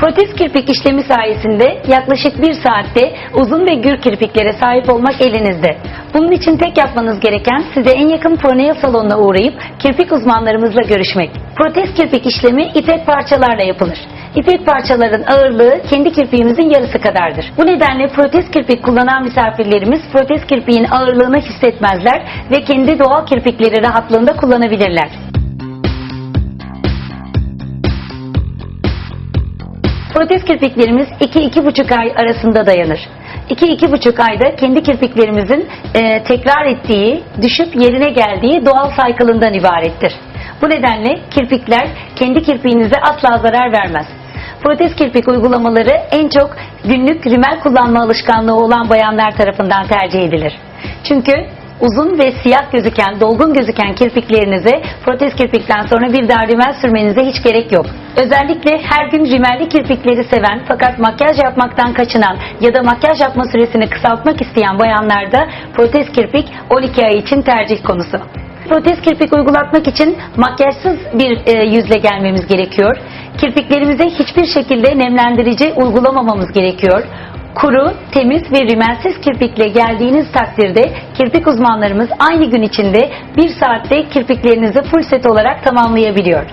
Protez kirpik işlemi sayesinde yaklaşık bir saatte uzun ve gür kirpiklere sahip olmak elinizde. Bunun için tek yapmanız gereken size en yakın Pronail salonuna uğrayıp kirpik uzmanlarımızla görüşmek. Protez kirpik işlemi ipek parçalarla yapılır. İpek parçaların ağırlığı kendi kirpiğimizin yarısı kadardır. Bu nedenle protez kirpik kullanan misafirlerimiz protez kirpiğin ağırlığını hissetmezler ve kendi doğal kirpikleri rahatlığında kullanabilirler. Protez kirpiklerimiz 2-2,5 ay arasında dayanır. 2-2,5 ayda kendi kirpiklerimizin e, tekrar ettiği, düşüp yerine geldiği doğal saykılından ibarettir. Bu nedenle kirpikler kendi kirpiğinize asla zarar vermez. Protez kirpik uygulamaları en çok günlük rimel kullanma alışkanlığı olan bayanlar tarafından tercih edilir. Çünkü uzun ve siyah gözüken, dolgun gözüken kirpiklerinize protez kirpikten sonra bir daha rimel sürmenize hiç gerek yok. Özellikle her gün rimelli kirpikleri seven fakat makyaj yapmaktan kaçınan ya da makyaj yapma süresini kısaltmak isteyen bayanlarda protez kirpik 12 ay için tercih konusu. Protez kirpik uygulatmak için makyajsız bir e, yüzle gelmemiz gerekiyor. Kirpiklerimize hiçbir şekilde nemlendirici uygulamamamız gerekiyor. Kuru, temiz ve rimelsiz kirpikle geldiğiniz takdirde kirpik uzmanlarımız aynı gün içinde bir saatte kirpiklerinizi full set olarak tamamlayabiliyor.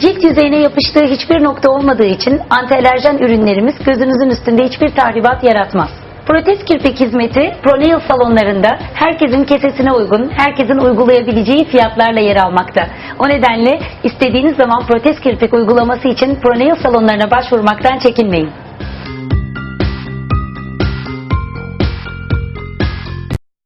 Cilt yüzeyine yapıştığı hiçbir nokta olmadığı için antialerjen ürünlerimiz gözünüzün üstünde hiçbir tahribat yaratmaz. Protez kirpik hizmeti Pronail salonlarında herkesin kesesine uygun, herkesin uygulayabileceği fiyatlarla yer almakta. O nedenle istediğiniz zaman protez kirpik uygulaması için Pronail salonlarına başvurmaktan çekinmeyin.